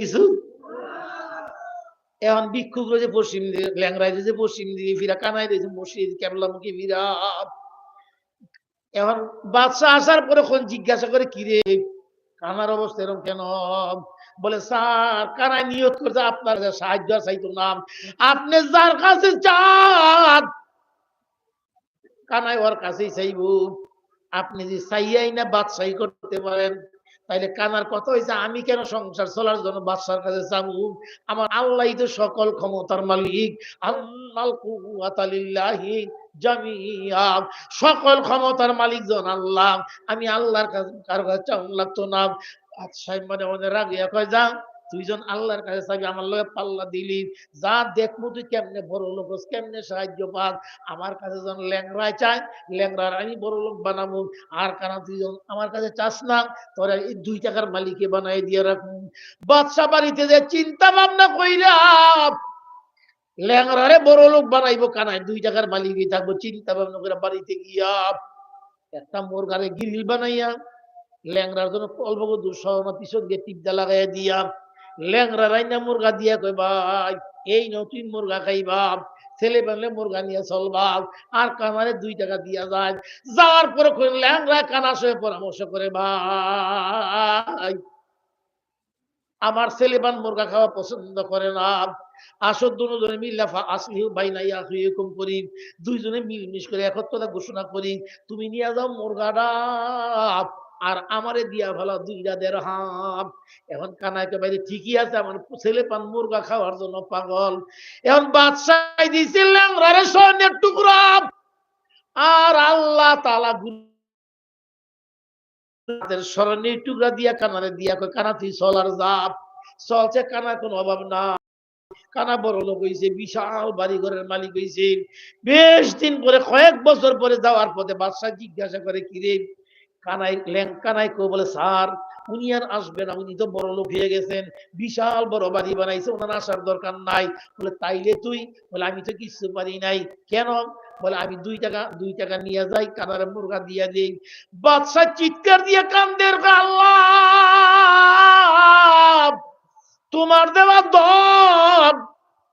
কিছু? এখন যে পশ্চিম দিয়ে ল্যাংরাই যে পশ্চিম দিয়ে ফিরা কানাই দিয়েছে মসজিদ, কেবলামুখী এখন বাদশা আসার পরে কোন জিজ্ঞাসা করে, কিরে, কানার অবস্থা এরকম কেন? বলে, স্যার, কানায় নিয়ত করছে আপনার সাহায্য চাইতো না আপনি যার কাছে চান কানাই ওর কাছেই চাইব। আপনি যে চাইয়াই না, বাদশাহী করতে পারেন। তাইলে কানার কথা হয়েছে আমি কেন সংসার চলার জন্য বাদশার কাছে যাব? আমার আল্লাহ তো সকল ক্ষমতার মালিক। আল্লাহ সকল ক্ষমতার মালিক জন আল্লাহ। আমি আল্লাহর কাছে কারও কাছে চাউন লাগতো না। আচ্ছা মানে অনেক রাগিয়া কয় যা দুইজন আল্লাহর কাছে চাবি, আমার লগে পাল্লা দিলি। যা দেখব তুই কেমনে বড় লোক কেমনে সাহায্য পাক আমার কাছে যখন ল্যাংরায় চায় ল্যাংরার আমি বড় লোক বানাবো। আর কারণ তুইজন আমার কাছে চাস না, তোরা এই দুই টাকার মালিকে বানাই দিয়ে রাখুন। বাদশা বাড়িতে যে চিন্তা ভাবনা কইরা ল্যাংরারে বড় লোক বানাইবো কানায়, দুই টাকার মালিকই থাকব। চিন্তা ভাবনা করে বাড়িতে গিয়া একটা মুরগারে গ্রিল বানাইয়া ল্যাংরার জন্য অল্প দুঃসহ পিছন দিয়ে টিপদা লাগাইয়া দিয়া ল্যাংরা রাইনা মুরগা দিয়া ভাই এই নতুন মুরগা খাইবা। ছেলে বানলে মুরগা নিয়ে চলবা। আর দুই টাকা দিয়া যায়। যাওয়ার পরে ল্যাংরা কানা পরামর্শ করে, ভাই, আমার ছেলেবান মুরগা খাওয়া পছন্দ করে না। আসর দুজনে মিল্লা আসলি বাইনাই আসুম করি। দুইজনে মিলমিশ করে একত্রতা ঘোষণা করি। তুমি নিয়ে যাও মুরগাটা। আর আমারে দিয়া ভালো দুইটা দেড় হাম। এখন কানাইকে বাইরে ঠিকই আছে, আমার ছেলে পান মুরগা খাওয়ার জন্য পাগল। এখন বাদশাহ দিয়েছে ল্যাংরারে স্বর্ণের টুকরা। আর আল্লাহ তালা টুকরা দিয়া কানারে দিয়া কয় কানা তুই চলার চলছে কানার কোনো অভাব না কানা বড় লোক হয়েছে বিশাল বাড়ি ঘরের মালিক হয়েছে বেশ দিন পরে, কয়েক বছর পরে যাওয়ার পথে বাদশাহ জিজ্ঞাসা করে, কিরে কানাই ল্যাং কানাই বলে, স্যার, উনি আর আসবে না, উনি তো বড় লোক হয়ে গেছেন, বিশাল বড় বাড়ি বানাইছে, ওনার আসার দরকার নাই। বলে, তাইলে তুই? বলে, আমি তো কিছু পারি নাই। কেন? বলে, আমি দুই টাকা দুই টাকা নিয়ে যাই, কানার মুরগা দিয়ে দিই। বাদশাহ চিৎকার দিয়ে কান্দের আল্লাহ, তোমার দেওয়া দন,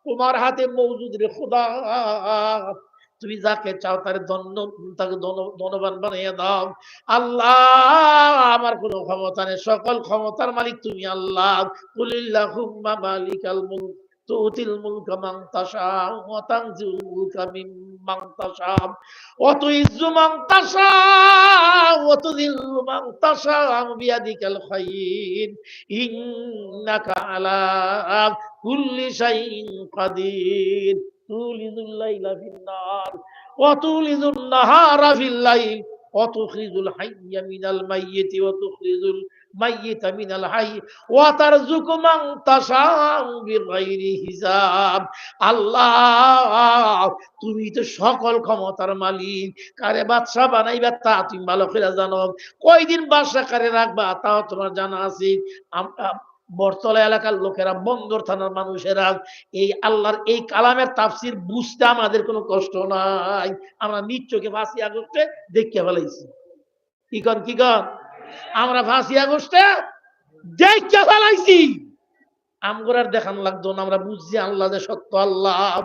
তোমার হাতে মৌজুদ রে খোদা। তুমি যাকে চাও তার ধন্য, তাকে ধনবান বানিয়ে দাও। আল্লাহ, আমার কোনো ক্ষমতা নেই। সকল ক্ষমতার মালিক তুমি আল্লাহ। কুলিল্লাহুম্মা মালিকাল মুলক। তুতিল মুলকা মান তাশাউ ওয়া তানজিউল মুলকা কুল্লি শাইইন কাদির। তুলিদুল লাইলা ফিন-নার ওয়া তুলিদুন নাহারা ফিল-লাইল ওয়া তুখরিজুল হাইয়্যা মিনাল মাইয়িতি ওয়া তুখরিজুল মাইয়িতা মিনাল হাইয়্যি ওয়া তারযুকু তাশাউ বিগাইরি হিসাব। আল্লাহ, তুমি তো সকল ক্ষমতার মালিক। কারে বাদশা বানাইবা তা তুমি ভালো করে জানো। কয়দিন বাদশা কারে রাখবা তাও তোমার জানা আছে। আমরা বরতলা এলাকার লোকেরা, বন্দর থানার মানুষেরা, এই আল্লাহর এই কালামের তাফসির বুঝতে আমাদের কোনো কষ্ট নাই। আমরা চোখে ফাঁসি আগস্টে দেখিয়ে ফেলাইছি। কি কন কি কন? আমরা ফাঁসি আগস্টে দেখিয়ে ফেলাইছি। আমগোরার দেখান লাগতো না, আমরা বুঝছি আল্লাহ যে সত্য আল্লাহ।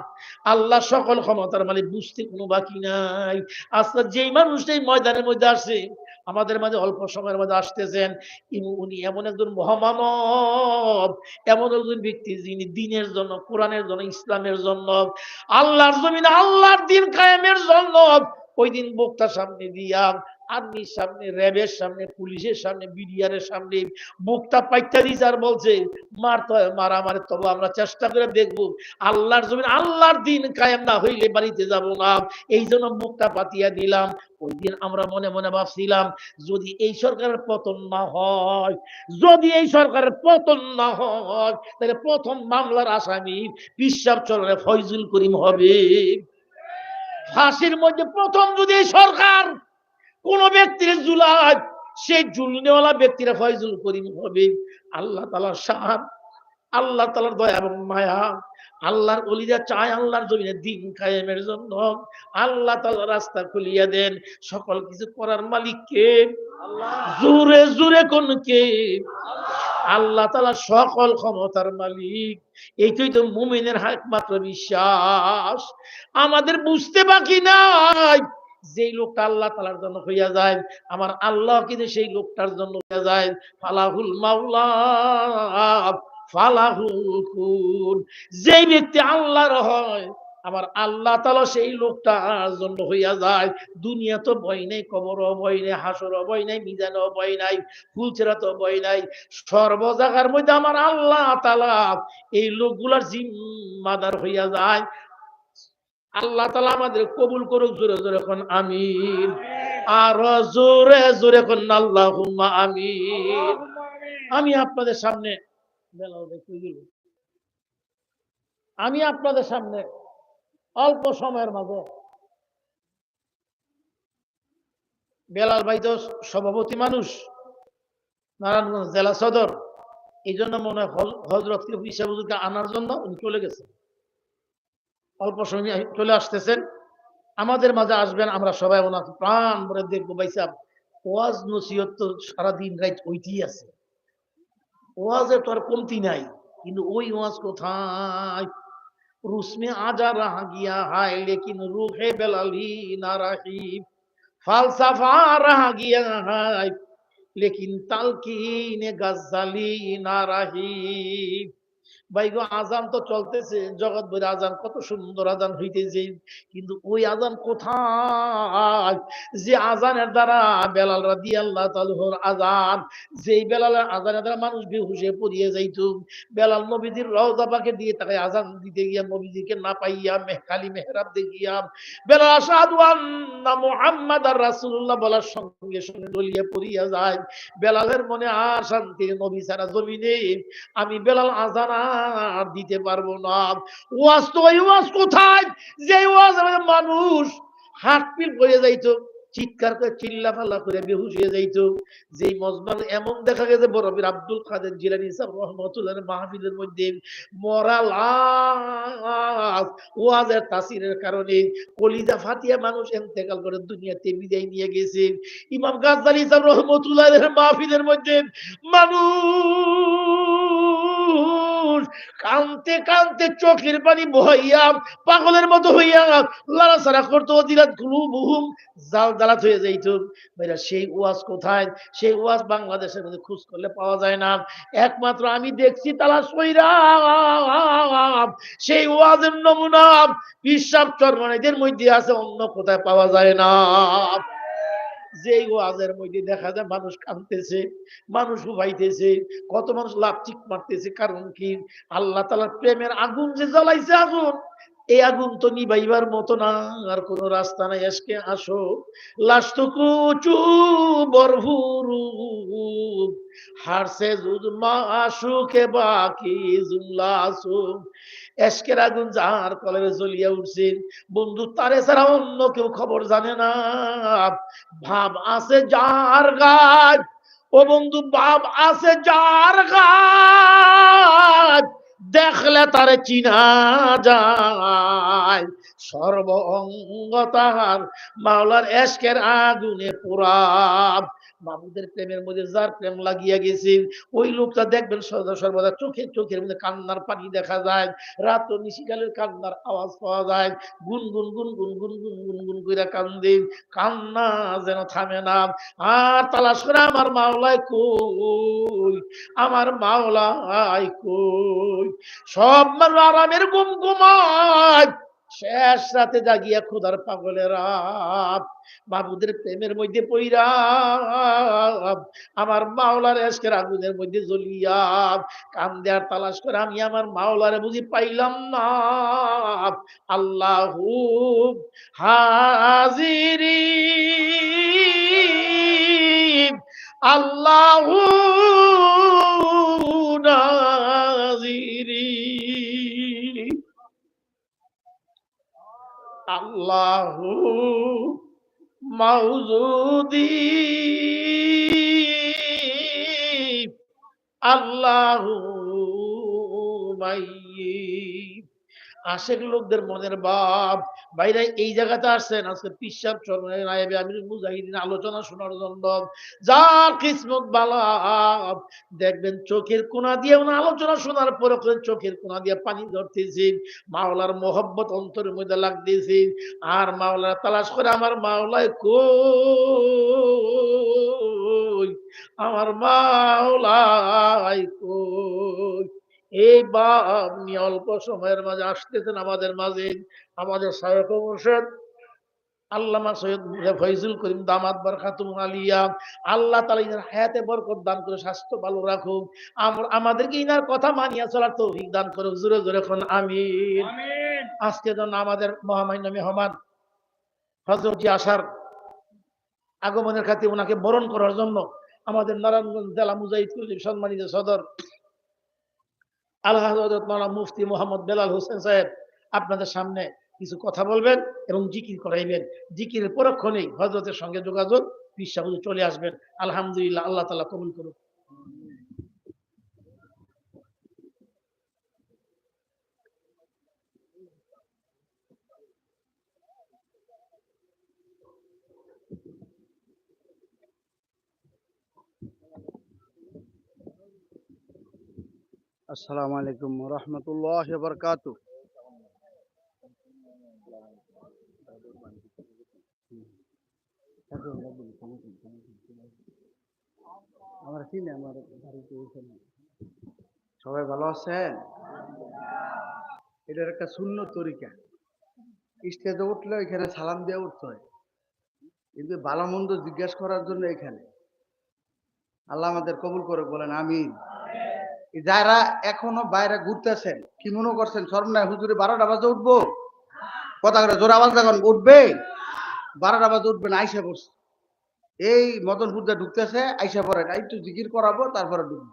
আল্লাহ সকল ক্ষমতার মানে বুঝতে কোনো বাকি নাই। আচ্ছা যেই মানুষ এই ময়দানের মধ্যে আসে আমাদের মাঝে অল্প সময়ের মাঝে আসতেছেন। উনি এমন একজন মহামানব, এমন একজন ব্যক্তি যিনি দিনের জন্য, কোরআনের জন্য, ইসলামের জন্য, আল্লাহর জমিন আল্লাহর দিন কায়েমের জন্য ওই দিন বক্তার সামনে দিয়া আর্মির সামনে, র্যাবের সামনে, পুলিশের সামনে, বিডিআরের সামনে বক্তা পাইতা দিছে আর বলছে মারতে হয় মারামারি তবে, আমরা চেষ্টা করে দেখব। আল্লাহর জমিন, আল্লাহর দিন কায়েম না হইলে বাড়িতে যাব না। এই জন্য মুখটা পাতিয়া দিলাম। ওই দিন আমরা মনে মনে ভাবছিলাম, যদি এই সরকারের পতন না হয়, যদি এই সরকারের পতন না হয়, তাহলে প্রথম মামলার আসামি পিসাব চলরে ফয়জুল করিম হবে। ফাঁসির মধ্যে প্রথম যদি সরকার কোন ব্যক্তির জুলায় সেই জুলনেওয়ালা ব্যক্তিরা ফয়জুল করিম হবে। আল্লাহ তালার সাহান আল্লাহ তালার দয়া এবং মায়া, আল্লাহর অলিরা চায় আল্লাহর জমিনে দিন কায়েমের জন্য। আল্লাহ তালা রাস্তা খুলিয়া দেন, সকল কিছু করার মালিক কে জোরে জোরে কোন কে আল্লাহ তালা সকল ক্ষমতার মালিক। এইটাই তো মুমিনের একমাত্র বিশ্বাস। আমাদের বুঝতে বাকি নাই। যেই লোকটা আল্লাহ তালার জন্য হইয়া যায়, আমার আল্লাহ কিন্তু সেই লোকটার জন্য হইয়া যায়, ফালাহুল মাওলা, ফালাহুল কুন যেই ব্যক্তি আল্লাহর হয়, আমার আল্লাহ তালা সেই লোকটার জন্য হইয়া যায়। দুনিয়া তো বই নাই কবর বই নাই হাসর বই নাই মিজান বই নাই ফুলচেরা তো বই নাই। সর্ব জায়গার মধ্যে আমার আল্লাহ তালা এই লোকগুলার জিম্মাদার হইয়া যায়। আল্লাহ তালা আমাদের কবুল করুক, জোরে জোরে এখন আমিন। আর জোরে জোরে এখন আল্লাহ আমিন। আমি আপনাদের সামনে আমি আপনাদের সামনে অল্প সময়ের মাঝে বেলাল ভাই তো সভাপতি মানুষ, নারায়ণগঞ্জ জেলা সদর, এই জন্য মনে হয় হজরত হিসাবকে আনার জন্য উনি চলে গেছেন। অল্প সময় চলে আসতেছেন। আমাদের মাঝে আসবেন, আমরা সবাই ওনার প্রাণ ভরে দেখব। ভাই সাহেব, ওয়াজ নসিহত তো সারাদিন রাইট ওইটি আছে। ওয়াজে তো আর কমতি নাই, কিন্তু ওই ওয়াজ কোথায়? রুসমে আজা রাহা গিয়া হাই লেকিন রুহে বেলালি না রাহি ফালসাফা রাহা গিয়া হাই লেকিন তালকিনে গাজালি না রাহি ভাই গো, আজান তো চলতেছে, জগৎ ভরে আজান কত সুন্দর আজান হইতেছে। কিন্তু ওই আজান কোথায়? যে আজানের দ্বারা বেলাল রাদি আল্লাহ তালুহর আজান, যেই বেলালের আজানের দ্বারা মানুষ বেহুশে পড়িয়ে যাইত। বেলাল নবীজির রওজা দিয়ে তাকে আজান দিতে গিয়া নবীজিকে না পাইয়া মেহকালি মেহরাব দেখিয়া বেলাল আসাদু আন্না মুহাম্মদ আর রাসূলুল্লাহ বলার সঙ্গে সঙ্গে দলিয়ে পড়িয়া যায়। বেলালের মনে আর শান্তি নবী সারা জমিনে। আমি বেলাল আজানা আর দিতে পারব না। ওয়াজ তো ওই ওয়াজ কোথায়? যে ওয়াজ মানুষ হাত পিল করে যাইতো, চিৎকার করে চিল্লা ফাল্লা করে বেহুশ হয়ে যাইতো। যে মজমান এমন দেখা গেছে, বড় বীর আব্দুল কাদের জিলানি সাহেব রহমতুল্লাহ মাহফিলের মধ্যে মরা লাশ ওয়াজের তাসিরের কারণে কলিজা ফাটিয়া মানুষ এন্তেকাল করে দুনিয়াতে বিদায় নিয়ে গেছে। ইমাম গাজ্জালি সাহেব রহমতুল্লাহ মাহফিলের মধ্যে মানুষ কানতে কানতে চোখের পানি বহাইয়া পাগলের মতো হইয়া করতো গুলু বহুম জাল জালাত হয়ে যাইত। ভাইরা, সেই ওয়াজ কোথায়? সেই ওয়াজ বাংলাদেশের মধ্যে খোঁজ করলে পাওয়া যায় না। একমাত্র আমি দেখছি তালা সইরা, সেই ওয়াজের নমুনা বিশ্বাস চরমানিদের মধ্যে আছে, অন্য কোথায় পাওয়া যায় না। যে ওয়াজের মধ্যে দেখা যায় মানুষ কাঁদতেছে, মানুষ উভাইতেছে কত মানুষ লাভচিক মারতেছে, কারণ কি? আল্লাহ তালার প্রেমের আগুন যে জ্বলাইছে আগুন এই আগুন তো নিবাইবার মতো না, আর কোন রাস্তা নাই। আজকে আসো, লাস্ট কুচু বরভুরু হারসে জুদ মাসুকে বাকি জুমলা আসু এসকের আগুন যার কলেরে জ্বলিয়া উঠছে, বন্ধু তারে ছাড়া অন্য কেউ খবর জানে না। ভাব আছে যার গাছ, ও বন্ধু ভাব আছে যার গাছ দেখলে তারে চিনা যায়। সর্ব অঙ্গ তাহার মাওলার এসকের আগুনে পুরা মাহমুদের প্রেমের মধ্যে যার প্রেম লাগিয়া গেছে, ওই লোকটা দেখবেন সদা সর্বদা চোখে চোখের মধ্যে কান্নার পানি দেখা যায়। রাত ও নিশিকালের কান্নার আওয়াজ পাওয়া যায়। গুন গুন গুন গুন গুন গুন গুন গুন করে কান্দে। কান্না যেন থামে না। আর তালাশ করে, আমার মাওলায় কই? আমার মাওলায় কই? সব মানুষ আরামের গুম ঘুমায় শেষ রাতে জাগিয়া খুদার পাগলের বাবুদের প্রেমের মধ্যে পইরা আমার মাওলার এসকের আগুনের মধ্যে জ্বলিয়া কান দেয়ার তালাশ করে আমি আমার মাওলারে বুঝি পাইলাম না আল্লাহ হাজিরি আল্লাহ আল্লাহ মাউজুদি। আল্লাহ মাইয়িত। আশেক লোকদের মনের বাপ বাইরে এই জায়গাতে আসছেন, আজকে পিসাব চরণে নায়েবে মুজাহিদিন আলোচনা শোনার জন্য। যার কিসমত বালা, দেখবেন চোখের কোনা দিয়ে ওনার আলোচনা শোনার পরে চোখের কোনা দিয়ে পানি ধরতেছি মাওলার মোহব্বত অন্তরের মধ্যে লাগতেছি আর মাওলার তালাশ করে, আমার মাওলায় কই? আমার মাওলাই কই? এই বাপ নিয়ে অল্প সময়ের মাঝে আসতেছেন আমাদের মাঝে আমাদের শায়ক মুর্শেদ। আল্লামা সৈয়দ ফৈজুল করিম দামাত বরখাতুম আলিয়া আল্লাহ তালা ইনার হায়াতে বরকত দান করে স্বাস্থ্য ভালো রাখুক। আমাদেরকে ইনার কথা মানিয়া চলার তৌফিক দান করে জোরে জোরে এখন আমিন। আজকে জন্য আমাদের মহামান্য মেহমান হজরতজি আসার আগমনের খাতে ওনাকে বরণ করার জন্য আমাদের নারায়ণগঞ্জ জেলা মুজাহিদ সম্মানিত সদর আল্লাহ হজরত মুফতি মোহাম্মদ বেলাল হোসেন সাহেব আপনাদের সামনে কিছু কথা বলবেন এবং জিকির করাইবেন। জিকিরের পরক্ষণেই হজরতের সঙ্গে যোগাযোগ বিশ্বাস চলে আসবেন। আলহামদুলিল্লাহ, আল্লাহ তালা কবুল করুন আসসালামু আলাইকুম রহমতুল্লাহ বরকাত সবাই ভালো আছেন? এটার একটা শূন্য তরিকা। স্টেজে উঠলে এখানে সালাম দিয়ে উঠতে হয়। কিন্তু ভালো মন্দ জিজ্ঞাসা করার জন্য এখানে। আল্লাহ আমাদের কবুল করে বলেন আমিন। যারা এখনও বাইরে ঘুরতেছেন, কি মনে করছেন? সর্বনায় হুজুরে বারোটা বাজে উঠবো? কথা করে জোর আওয়াজ যখন উঠবে? বারোটা বাজে উঠবেন আইসা পড়ছে। এই মদন পূজা ঢুকতেছে, আইসা পড়ে একটু জিকির করাবো, তারপরে ঢুকবো।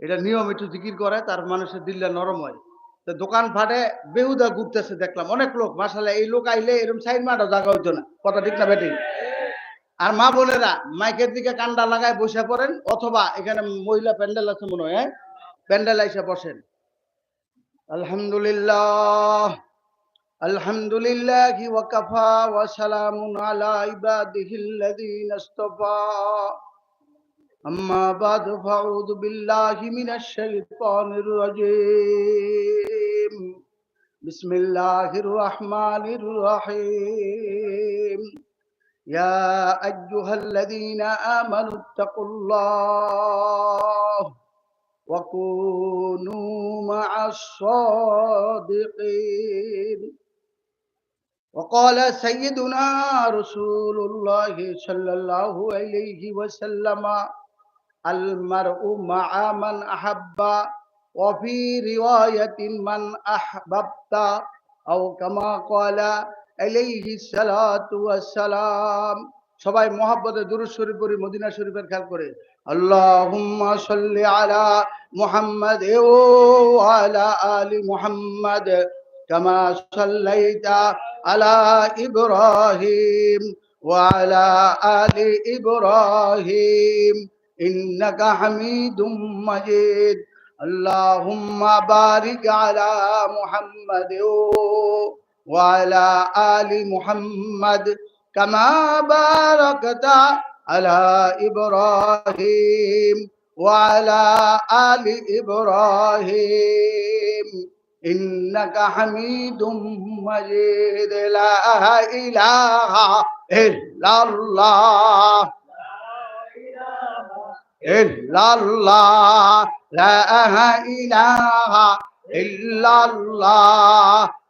এটা নিয়ম, একটু জিকির করে, তার মানুষের দিল্লা নরম হয়। তো দোকান ফাটে বেহুদা ঘুরতেছে, দেখলাম। অনেক লোক মাসালে এই লোক আইলে এরকম সাইড মাঠও জায়গা হইতো না। কথা ঠিক না বেটি আর মা বোনেরা, মাইকের দিকে কান্ডা লাগায় বসে পড়েন, অথবা এখানে মহিলা প্যান্ডেল আছে মনে হয় হ্যাঁ? প্যান্ডেল এসে বসেন। আলহামদুলিল্লাহ আলহামদুলিল্লাহ ওয়াকাফা ওয়া সালামুন আলা ইবাদিহিল্লাযীনা ইসতাফা আম্মা বাদ, ফাউযু বিল্লাহি মিনাশ শাইতানির রাজীম। বিসমিল্লাহির রহমানির রহিম। يا أيها الذين آمنوا اتقوا الله وكونوا مع الصادقين. وقال سيدنا رسول الله صلى الله عليه وسلم المرء مع من أحب وفي رواية من أحببت أو كما قال সবাই মহাব্বতে দুরুদ শরীফ পড়ি, মদিনা শরীফের খেয়াল করে। আল্লাহুম্মা সাল্লি আলা মুহাম্মাদ ও আলা আলি মুহাম্মাদ কামা সাল্লাইতা আলা ইব্রাহিম ওয়া আলা আলি ইব্রাহিম। ইন্নাকা হামিদুম মাজিদ। আল্লাহুম্মা বারিক আলা মুহাম্মাদ وعلى آل محمد كما باركت على إبراهيم وعلى آل إبراهيم. إنك حميد مجيد. لا إله إلا الله. إلا الله. لا إله إلا الله.